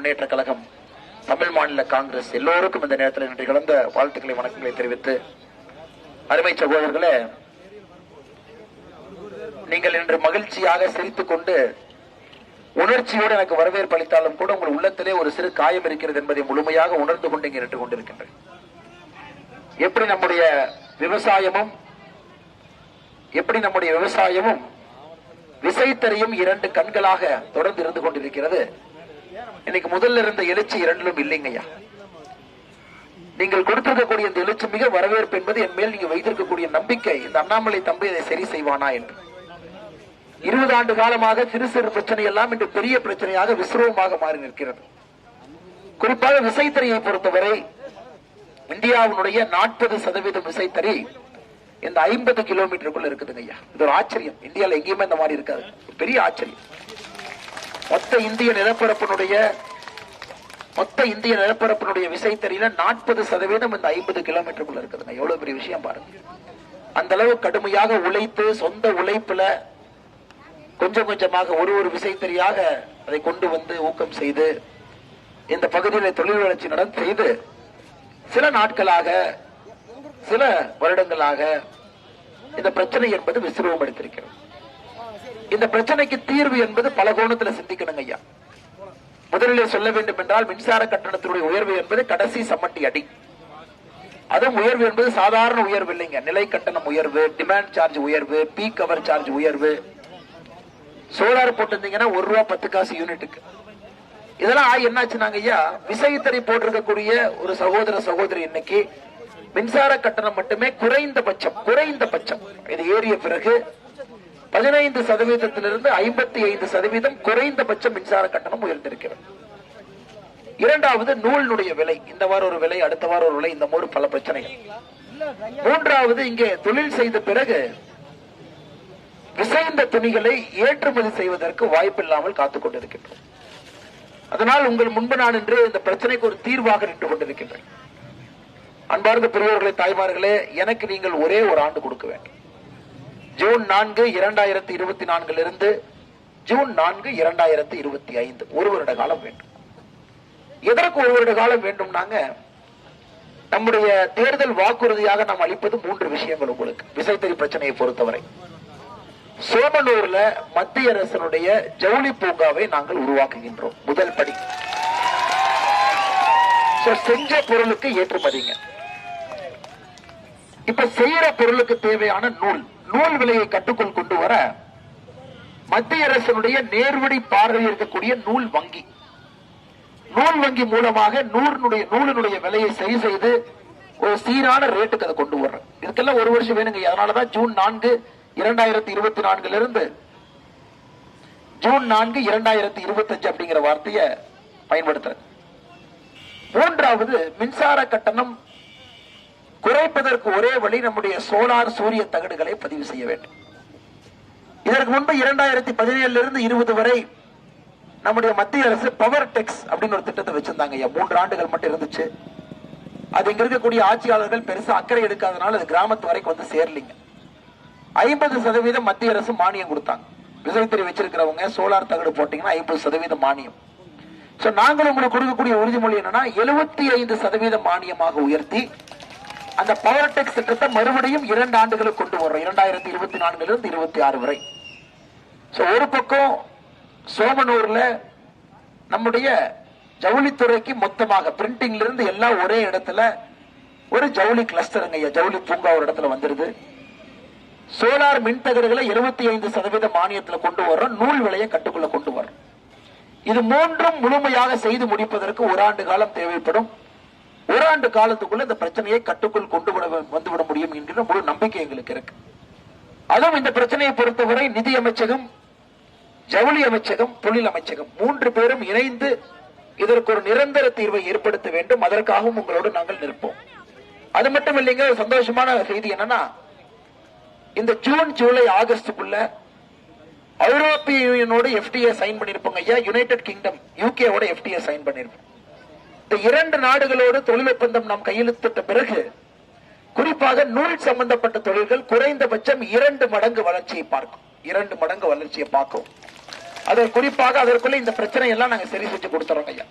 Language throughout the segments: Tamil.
முன்னேற்ற கழகம் தமிழ் மாநில காங்கிரஸ் எல்லோருக்கும் இந்த நேரத்தில் நன்றி கலந்த வாழ்த்துக்களை வணக்கங்களை தெரிவித்து அருமை சகோதரர்களே நீங்கள் இன்று மகிழ்ச்சியாக சிரித்துக் கொண்டு உணர்ச்சியோடு எனக்கு வரவேற்பு அளித்தாலும் கூட உங்கள் உள்ளத்திலே ஒரு சிறு காயம் இருக்கிறது என்பதை முழுமையாக உணர்ந்து கொண்டு இங்கே நின்று கொண்டிருக்கின்றேன். எப்படி நம்முடைய விவசாயமும் எப்படி நம்முடைய விவசாயமும் விசைத்தறியும் இரண்டு கண்களாக தொடர்ந்து இருந்து கொண்டிருக்கிறது இன்னைக்கு முதல்ல இருந்த எழுச்சி இரண்டிலும் இல்லைங்கய்யா. நீங்கள் கொடுத்திருக்கக்கூடிய இந்த எழுச்சி மிக வரவேற்பு என்பது என் மேல் நீங்க வைத்திருக்கக்கூடிய நம்பிக்கை. இந்த அண்ணாமலை தம்பி அதை சரி செய்வானா என்று. இருபது ஆண்டு காலமாக சிறு சிறு பிரச்சனை எல்லாம் இன்று பெரிய பிரச்சனையாக விசிரவமாக மாறி நிற்கிறது. குறிப்பாக விசைத்தறியை பொறுத்தவரை இந்தியாவினுடைய நாற்பது சதவீதம் விசைத்தறி இந்த ஐம்பது கிலோமீட்டருக்குள்ள இருக்குதுங்க ஐயா இது ஒரு ஆச்சரியம். இந்தியாவில் எங்கேயுமே இந்த மாதிரி இருக்காது. பெரிய ஆச்சரியம். மொத்த இந்திய நிலப்பரப்பினுடைய மொத்த இந்திய நிலப்பரப்பினுடைய விசைத்தறியில நாற்பது சதவீதம் இந்த ஐம்பது கிலோமீட்டருக்குள்ள இருக்குதுங்க எவ்வளவு பெரிய விஷயம் பாருங்க. அந்த அளவு கடுமையாக உழைத்து சொந்த உழைப்புல கொஞ்சம் கொஞ்சமாக ஒரு ஒரு விசைத்தறியாக அதை கொண்டு வந்து ஊக்கம் செய்து இந்த பகுதியில தொழில் வளர்ச்சி நடந்து செய்து சில நாட்களாக சில வருடங்களாக இந்த பிரச்சனை என்பது விசிறுவம் எடுத்திருக்கிறது இந்த பிரச்சனைக்கு தீர்வு என்பது பல கோணத்துல சிந்திக்கணுங்க ஐயா. முதலில் சொல்ல வேண்டும் என்றால் மின்சார கட்டணத்தினுடைய உயர்வு என்பது கடைசி சம்மட்டி அடி. அதுவும் உயர்வு என்பது சாதாரண உயர்வு இல்லைங்க. நிலை கட்டணம் உயர்வு டிமாண்ட் சார்ஜ் உயர்வு பீ கவர் சார்ஜ் உயர்வு. சோலார் போட்டிருந்தீங்கன்னா ஒரு ரூபா பத்து காசு யூனிட்டுக்கு இதெல்லாம் ஆகி என்னாச்சுனாங்க ஐயா? விசைத்தறி போட்டிருக்கக்கூடிய ஒரு சகோதர சகோதரி இன்னைக்கு மின்சார கட்டணம் மட்டுமே குறைந்தபட்சம் குறைந்தபட்சம். இது ஏறிய பிறகு பதினைந்து சதவீதத்திலிருந்து ஐம்பத்தி ஐந்து சதவீதம் குறைந்தபட்ச மின்சார கட்டணம் உயர்ந்திருக்கிறது. இரண்டாவது நூலினுடைய விலை. இந்த வாரம் ஒரு விலை அடுத்த வாரம் ஒரு விலை. இந்த மாதிரி பல பிரச்சனைகள். மூன்றாவது இங்கே தொழில் செய்த பிறகு விசைந்த துணிகளை ஏற்றுமதி செய்வதற்கு வாய்ப்பில்லாமல் காத்துக் கொண்டிருக்கின்றோம். அதனால் உங்கள் முன்பு நான் இன்று இந்த பிரச்சனைக்கு ஒரு தீர்வாக நின்று கொண்டிருக்கின்றேன். அன்பார்ந்த பெரியவர்களே தாய்மார்களே எனக்கு நீங்கள் ஒரே ஒரு ஆண்டு கொடுக்க வேண்டும். ஜூன் நான்கு இரண்டாயிரத்தி இருபத்தி நான்கிலிருந்து ஜூன் நான்கு இரண்டாயிரத்தி இருபத்தி ஐந்து. ஒரு வருட காலம் வேண்டும். எதற்கு ஒரு வருட காலம் வேண்டும்னாங்க? நம்முடைய தேர்தல் வாக்குறுதியாக நாம் அளிப்பது மூன்று விஷயங்கள் உங்களுக்கு. விசைத்தறி பிரச்சனையை பொறுத்தவரை. சோமனூர்ல மத்திய அரசனுடைய ஜவுளி பூங்காவை நாங்கள் உருவாக்குகின்றோம். முதல் படி. செஞ்ச பொருளுக்கு ஏற்றுமதிங்க. இப்ப செய்யற பொருளுக்கு தேவையான நூல். நூல் விலையை கட்டுக்குள் கொண்டு வர மத்திய அரசனுடைய நேர்வடி பார்வை இருக்கக்கூடிய நூல் வங்கி. நூல் வங்கி மூலமாக நூலினுடைய நூலினுடைய விலையை சரி செய்து ஒரு சீரான ரேட்டுக்கு அதை கொண்டு வர்றேன். இதுக்கெல்லாம் ஒரு வருஷம் வேணுங்க. அதனாலதான் ஜூன் நான்கு இரண்டாயிரத்தி இருபத்தி நான்குல இருந்து ஜூன் நான்கு இரண்டாயிரத்தி இருபத்தி அஞ்சு அப்படிங்கிற வார்த்தையை பயன்படுத்துறேன். மூன்றாவது மின்சார கட்டணம் குறைப்பதற்கு ஒரே வழி நம்முடைய சோலார் சூரிய தகடுகளை பதிவு செய்ய வேண்டும். இதற்கு முன்பு இரண்டாயிரத்தி பதினேழுல இருந்து இருபது வரை நம்முடைய மத்திய அரசு பவர் டெக்ஸ் அப்படின்னு ஒரு திட்டத்தை வச்சிருந்தாங்க ஐயா. மூன்று ஆண்டுகள் மட்டும் இருந்துச்சு. அது இங்க இருக்கக்கூடிய ஆட்சியாளர்கள் பெருசா அக்கறை எடுக்காதனால அது கிராமத்து வரைக்கும் வந்து சேரலிங்க. ஐம்பது சதவீதம் மத்திய அரசு மானியம் கொடுத்தாங்க. விசைத்திரி வச்சிருக்கிறவங்க சோலார் தகடு போட்டீங்கன்னா ஐம்பது சதவீதம் மானியம். சோ நாங்கள் உங்களுக்கு கொடுக்கக்கூடிய உறுதிமொழி என்னன்னா எழுபத்தி ஐந்து சதவீத மானியமாக உயர்த்தி அந்த பவர் டெக்ஸ் திட்டத்தை மறுபடியும் இரண்டு ஆண்டுகளுக்கு கொண்டு வர்றோம். இரண்டாயிரத்தி இருபத்தி நான்குல இருந்து இருபத்தி ஆறு வரை. ஒரு பக்கம் சோமனூர்ல நம்முடைய ஜவுளித்துறைக்கு மொத்தமாக பிரிண்டிங்ல இருந்து எல்லாம் ஒரே இடத்துல ஒரு ஜவுளி கிளஸ்டருங்க ஐயா. ஜவுளி பூங்கா ஒரு இடத்துல வந்துருது. சோலார் மின்தகடுகளை எழுபத்தி ஐந்து சதவீத மானியத்தில் கொண்டு வர்றோம். நூல் விலையை கட்டுக்குள்ள கொண்டு வர்றோம். இது மூன்றும் முழுமையாக செய்து முடிப்பதற்கு ஒரு ஆண்டு காலம் தேவைப்படும். ஒரு ஆண்டு காலத்துக்குள்ள இந்த பிரச்சனையை கட்டுக்குள் கொண்டு விட வந்துவிட முடியும் என்கிற முழு நம்பிக்கை எங்களுக்கு இருக்கு. அதுவும் இந்த பிரச்சனையை பொறுத்தவரை நிதி அமைச்சகம் ஜவுளி அமைச்சகம் தொழில் அமைச்சகம் மூன்று பேரும் இணைந்து இதற்கு ஒரு நிரந்தர தீர்வை ஏற்படுத்த வேண்டும். அதற்காகவும் உங்களோடு நாங்கள் நிற்போம். அது மட்டும் இல்லைங்க சந்தோஷமான செய்தி என்னன்னா இந்த ஜூன் ஜூலை ஆகஸ்டுக்குள்ள ஐரோப்பிய யூனியனோடு எஃப்டிஏ சைன் பண்ணிருப்போங்க ஐயா. யுனைடெட் கிங்டம் யூகேவோட எஃப்டிஏ சைன் பண்ணிருப்போம். இந்த இரண்டு நாடுகளோடு தொழில் ஒப்பந்தம் நாம் கையெழுத்திட்ட பிறகு குறிப்பாக நூல் சம்பந்தப்பட்ட தொழில்கள் குறைந்தபட்சம் இரண்டு மடங்கு வளர்ச்சியை பார்க்கும். இரண்டு மடங்கு வளர்ச்சியை பார்க்கும். அது குறிப்பாக அதற்குள்ள இந்த பிரச்சனை எல்லாம் நாங்க சரி செஞ்சு கொடுத்துறோம் ஐயா.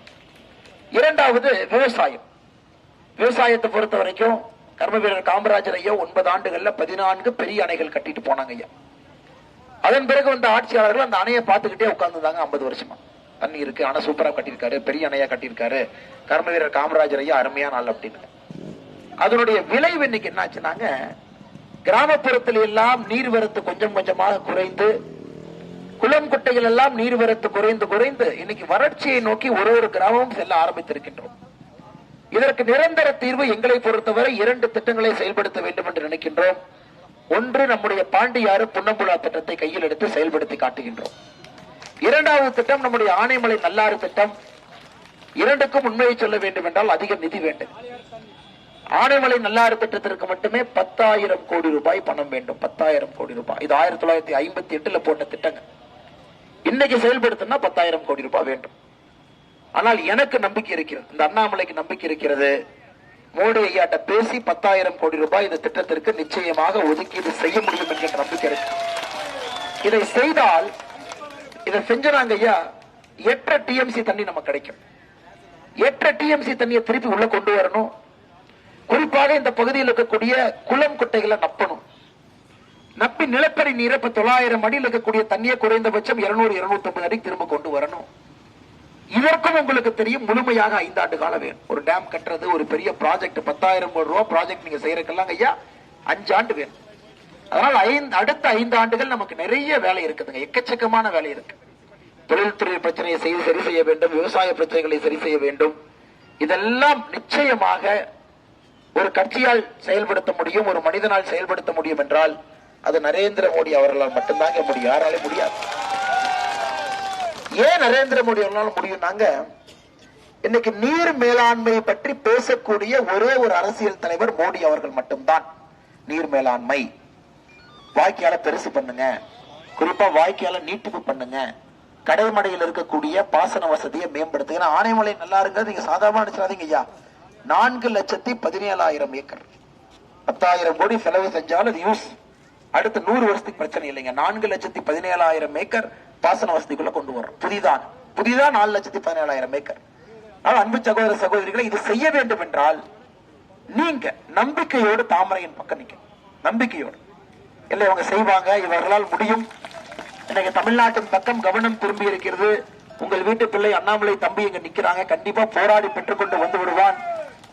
இரண்டாவது விவசாயம். விவசாயத்தை பொறுத்த வரைக்கும் கர்ம வீரர் காமராஜர் ஐயா ஒன்பது ஆண்டுகள்ல பதினான்கு பெரிய அணைகள் கட்டிட்டு போனாங்க ஐயா. அதன் பிறகு வந்த ஆட்சியாளர்கள் அந்த அணையை பார்த்துக்கிட்டே உட்கார்ந்துருந்தாங்க ஐம்பது வருஷமா. தண்ணி இருக்கு ஆனா சூப்பரா கட்டியிருக்காரு பெரிய அணையா கட்டியிருக்காரு. கர்ம வீரர் காமராஜர் ஐயா அருமையான ஆள் அப்படின்னு. அதனுடைய விளைவு இன்னைக்கு என்னாச்சுன்னாங்க கிராமப்புறத்தில் எல்லாம் நீர்வரத்து கொஞ்சம் கொஞ்சமாக குறைந்து குளம் குட்டைகள் எல்லாம் நீர்வரத்து குறைந்து குறைந்து இன்னைக்கு வறட்சியை நோக்கி ஒரு ஒரு கிராமமும் செல்ல ஆரம்பித்திருக்கின்றோம். இதற்கு நிரந்தர தீர்வு எங்களை பொறுத்தவரை இரண்டு திட்டங்களை செயல்படுத்த வேண்டும் என்று நினைக்கின்றோம். ஒன்று நம்முடைய பாண்டியாறு புன்னம்புலா திட்டத்தை கையில் எடுத்து செயல்படுத்தி காட்டுகின்றோம். இரண்டாவது திட்டம் நம்முடைய ஆனைமலை நல்லாறு திட்டம். இரண்டுக்கும் உண்மையை சொல்ல வேண்டும் என்றால் அதிக நிதி வேண்டும். ஆனைமலை நல்லாறு திட்டத்திற்கு மட்டுமே பத்தாயிரம் கோடி ரூபாய் பணம் வேண்டும். பத்தாயிரம் கோடி ரூபாய். இது ஆயிரத்தி தொள்ளாயிரத்தி ஐம்பத்தி எட்டுல போட்ட திட்டங்கள் இன்னைக்கு செயல்படுத்தினா பத்தாயிரம் கோடி ரூபாய் வேண்டும். ஆனால் எனக்கு நம்பிக்கை இருக்கிறது. இந்த அண்ணாமலைக்கு நம்பிக்கை இருக்கிறது. மோடி ஐயாட்ட பேசி பத்தாயிரம் கோடி ரூபாய் இந்த திட்டத்திற்கு நிச்சயமாக ஒதுக்கீடு செய்ய முடியும் என்கின்ற நம்பிக்கை இருக்கு இதை செய்தால் இதை செஞ்சனாங்க ஐயா. எட்ட டிஎம்சி தண்ணி நம்ம கிடைக்கும். எட்ட டிஎம்சி தண்ணியை திருப்பி உள்ள கொண்டு வரணும். குறிப்பாக இந்த பகுதியில் இருக்கக்கூடிய குளம் குட்டைகளை நப்பணும். நப்பி நிலத்தடி நீரை இப்ப தொள்ளாயிரம் அடியில் இருக்கக்கூடிய தண்ணியை குறைந்தபட்சம் இருநூறு இருநூத்தி ஐம்பது அடி திரும்ப கொண்டு வரணும். இதற்கும் உங்களுக்கு தெரியும் முழுமையாக ஐந்தாண்டு காலம் வேணும். ஒரு டேம் கட்டுறது ஒரு பெரிய ப்ராஜெக்ட் பத்தாயிரம் கோடி ரூபா ப்ராஜெக்ட் நீங்க செய்யறதுக்கெல்லாம் ஐயா அஞ்சு ஆண்டு வேணும். அதனால் ஐந்து அடுத்த ஐந்து ஆண்டுகள் நமக்கு நிறைய வேலை இருக்குதுங்க. எக்கச்சக்கமான வேலை இருக்கு. தொழில்துறை பிரச்சனையை செய்து சரி செய்ய வேண்டும். விவசாய பிரச்சனைகளை சரி செய்ய வேண்டும். இதெல்லாம் நிச்சயமாக ஒரு கட்சியால் செயல்படுத்த முடியும் ஒரு மனிதனால் செயல்படுத்த முடியும் என்றால் அது நரேந்திர மோடி அவர்களால் மட்டும்தாங்க முடியும். யாராலே முடியாது. ஏன் நரேந்திர மோடி அவர்களால் முடியும்னாங்க இன்னைக்கு நீர் மேலாண்மை பற்றி பேசக்கூடிய ஒரே ஒரு அரசியல் தலைவர் மோடி அவர்கள் மட்டும்தான். நீர் மேலாண்மை. வாய்க்கால பெருசு பண்ணுங்க. குறிப்பா வாய்க்கால நீட்டிப்பு பண்ணுங்க. கடைமடையில் இருக்கக்கூடிய பாசன வசதியை மேம்படுத்துங்க. ஆனைமலை நல்லா இருக்கிறது நீங்க சாதாரண நினைச்சாதீங்க ஐயா. நான்கு லட்சத்தி பதினேழாயிரம் ஏக்கர். பத்தாயிரம் கோடி செலவு செஞ்சாலும் அது யூஸ் அடுத்த நூறு வருஷத்துக்கு பிரச்சனை இல்லைங்க. நான்கு லட்சத்தி பதினேழாயிரம் ஏக்கர் பாசன வசதிக்குள்ள கொண்டு வரோம் புதிதான் புதிதா நாலு லட்சத்தி பதினேழாயிரம் ஏக்கர். ஆனால் அன்பு சகோதர சகோதரிகளை இது செய்ய வேண்டும் என்றால் நீங்க நம்பிக்கையோடு தாமரையின் பக்கம் நிக்க நம்பிக்கையோடு. இல்லை இவங்க செய்வாங்க இவர்களால் முடியும். இன்னைக்கு தமிழ்நாட்டின் பக்கம் கவனம் திரும்பி இருக்கிறது. உங்கள் வீட்டு பிள்ளை அண்ணாமலை தம்பி இங்க நிக்கிறாங்க. கண்டிப்பா போராடி பெற்றுக்கொண்டு வந்து விடுவான்.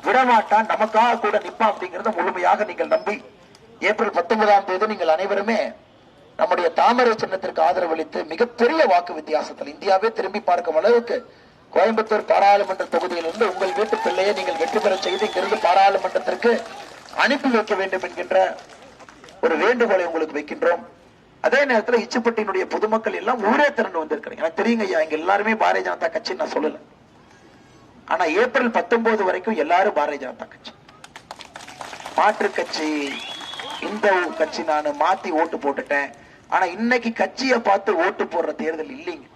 விடமாட்டான் நமக்காக கூட நிப்பா அப்படிங்கறத முழுமையாக நீங்கள் நம்பி ஏப்ரல் பத்தொன்பதாம் தேதி நீங்கள் அனைவருமே நம்முடைய தாமரை சின்னத்திற்கு ஆதரவளித்து மிகப்பெரிய வாக்கு வித்தியாசத்தில் இந்தியாவே திரும்பி பார்க்கும் அளவுக்கு கோயம்புத்தூர் பாராளுமன்ற தொகுதியிலிருந்து உங்கள் வீட்டு பிள்ளையை நீங்கள் வெற்றி பெற செய்து இங்கிருந்து பாராளுமன்றத்திற்கு அனுப்பி வைக்க வேண்டும் என்கின்ற ஒரு வேண்டுகோளை உங்களுக்கு வைக்கின்றோம். அதே நேரத்தில் இச்சுப்பட்டியினுடைய பொதுமக்கள் எல்லாம் ஊரே திரண்டு வந்திருக்கிறேன் எனக்கு தெரியுங்க ஐயா இங்க எல்லாருமே பாரதிய ஜனதா கட்சி நான் சொல்லல. ஆனா ஏப்ரல் பத்தொன்பது வரைக்கும் எல்லாரும் பாரதிய ஜனதா கட்சி. மாற்று கட்சி இந்த கட்சி நான் மாத்தி ஓட்டு போட்டுட்டேன். ஆனா இன்னைக்கு கட்சியை பார்த்து ஓட்டு போடுற தேர்தல் இல்லைங்க.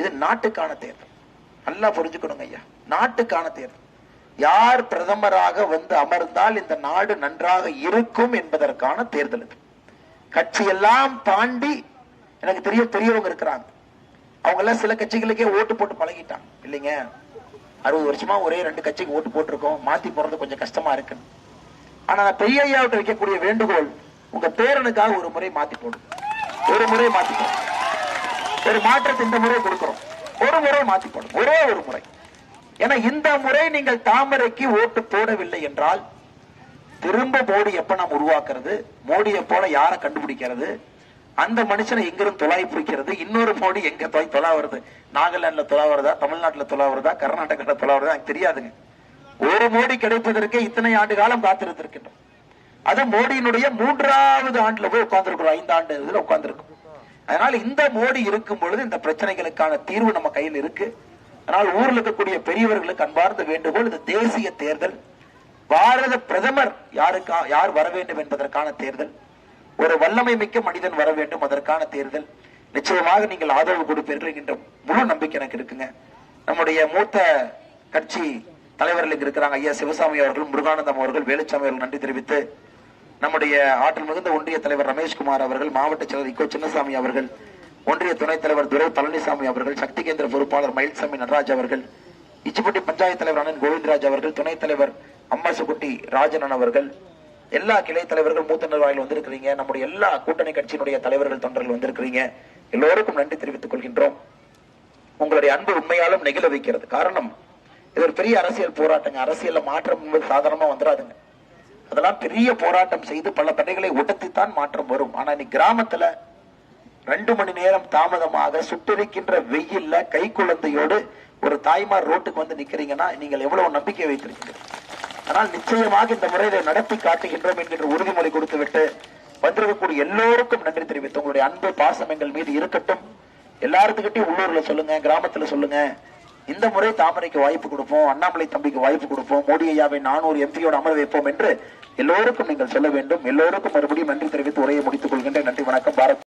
இது நாட்டுக்கான தேர்தல். நல்லா புரிஞ்சுக்கணுங்க ஐயா. நாட்டுக்கான தேர்தல். யார் பிரதமராக வந்து அமர்ந்தால் இந்த நாடு நன்றாக இருக்கும் என்பதற்கான தேர்தல் இது கட்சி எல்லாம் தாண்டி எனக்கு தெரிய பெரியவங்க இருக்கிறாங்க. அவங்க எல்லாம் சில கட்சிகளுக்கே ஓட்டு போட்டு பழகிட்டாங்க. இல்லைங்க? அறுபது வருஷமா ஒரே ரெண்டு கட்சிக்கு ஓட்டு போட்டிருக்கோம். மாத்தி போறது கொஞ்சம் கஷ்டமா இருக்கு. ஆனா நான் பெரிய ஐயாவிட்ட வைக்கக்கூடிய வேண்டுகோள் உங்க பேரனுக்காக ஒரு முறை மாத்தி போடும் ஒரு முறை மாத்தி போடும் ஒரு மாற்றத்தை இந்த முறை கொடுக்கிறோம். ஒரு முறை மாத்தி போடும் ஒரே ஒரு முறை. ஏன்னா இந்த முறை நீங்கள் தாமரைக்கு ஓட்டு போடவில்லை என்றால் திரும்ப மோடி எப்ப நாம் உருவாக்குறது? மோடியை போல யாரை கண்டுபிடிக்கிறது? அந்த மனுஷனை எங்கிருந்து தொலாய் பிடிக்கிறது? இன்னொரு மோடி எங்க தொலை தொலா நாகாலாந்துல தொலா தமிழ்நாட்டுல தொலாவுறதா வருதா? தொலாவதா எனக்கு தெரியாதுங்க. ஒரு மோடி கிடைப்பதற்கே இத்தனை ஆண்டு காலம் காத்திருந்திருக்கின்றோம். அது மோடியினுடைய மூன்றாவது ஆண்டுல போய் உட்கார்ந்துருக்கிறோம். ஐந்து ஆண்டு இதுல உட்கார்ந்துருக்கும் அதனால இந்த மோடி இருக்கும் பொழுது இந்த பிரச்சனைகளுக்கான தீர்வு நம்ம கையில் இருக்கு. ஆனால் ஊர்ல இருக்கக்கூடிய பெரியவர்களுக்கு அன்பார்ந்த வேண்டுகோள் இந்த தேசிய தேர்தல். பாரத பிரதமர் யாருக்கா யார் வர வேண்டும் என்பதற்கான தேர்தல். ஒரு வல்லமை மிக்க மனிதன் வர வேண்டும் அதற்கான தேர்தல். நிச்சயமாக நீங்கள் ஆதரவு கொடுப்பீர்கள் என்ற முழு நம்பிக்கை எனக்கு இருக்குங்க. நம்முடைய மூத்த கட்சி தலைவர்கள் இருக்கிறாங்க. ஐயா சிவசாமி அவர்கள் முருகானந்தம் அவர்கள் வேலுச்சாமி அவர்கள் நன்றி தெரிவித்து நம்முடைய ஆற்றல் மிகுந்த ஒன்றிய தலைவர் ரமேஷ்குமார் அவர்கள் மாவட்ட செயலர் இக்கோ சின்னசாமி அவர்கள் ஒன்றிய துணைத் தலைவர் துரை பழனிசாமி அவர்கள் சக்தி கேந்திர பொறுப்பாளர் மயில்சாமி நடராஜ் அவர்கள் இச்சிப்பட்டி பஞ்சாயத்து தலைவர் அண்ணன் கோவிந்தராஜ் அவர்கள் துணைத் தலைவர் அம்மாசுக்குட்டி ராஜனன் அவர்கள் எல்லா கிளை தலைவர்கள் மூத்த நிர்வாகிகள் வந்திருக்கிறீங்க. நம்முடைய எல்லா கூட்டணி கட்சியினுடைய தலைவர்கள் தொண்டர்கள் வந்திருக்கிறீங்க. எல்லோருக்கும் நன்றி தெரிவித்துக் கொள்கின்றோம். உங்களுடைய அன்பு உண்மையாலும் நெகிழ வைக்கிறது. காரணம் இது ஒரு பெரிய அரசியல் போராட்டங்க. அரசியல்ல மாற்றம் என்பது சாதாரணமா வந்துடாதுங்க. அதெல்லாம் பெரிய போராட்டம் செய்து பல தடைகளை உடைத்துத்தான் மாற்றம் வரும். ஆனா இன்னைக்கு கிராமத்துல ரெண்டு மணி நேரம் தாமதமாக சுட்டிருக்கின்ற வெயில்ல கை குழந்தையோடு ஒரு தாய்மார் ரோட்டுக்கு வந்து நிக்கிறீங்கன்னா நீங்கள் எவ்வளவு நம்பிக்கை வைத்திருக்கீங்க ஆனால் நிச்சயமாக இந்த முறையில நடத்தி காட்டுகின்றோம் என்கின்ற உறுதிமொழி கொடுத்து விட்டு வந்திருக்கக்கூடிய எல்லோருக்கும் நன்றி தெரிவித்து உங்களுடைய அன்பு பாசம் எங்கள் மீது இருக்கட்டும். எல்லாத்துக்கிட்டையும் உள்ளூர்ல சொல்லுங்க கிராமத்துல சொல்லுங்க. இந்த முறை தாமரைக்கு வாய்ப்பு கொடுப்போம் அண்ணாமலை தம்பிக்கு வாய்ப்பு கொடுப்போம் மோடி ஐயாவை நானூறு எம்பியோடு அமர வைப்போம் என்று எல்லோருக்கும் நீங்கள் சொல்ல வேண்டும். எல்லோருக்கும் மறுபடியும் நன்றி தெரிவித்து உரையை முடித்துக் கொள்கின்றேன். நன்றி வணக்கம். பாரத்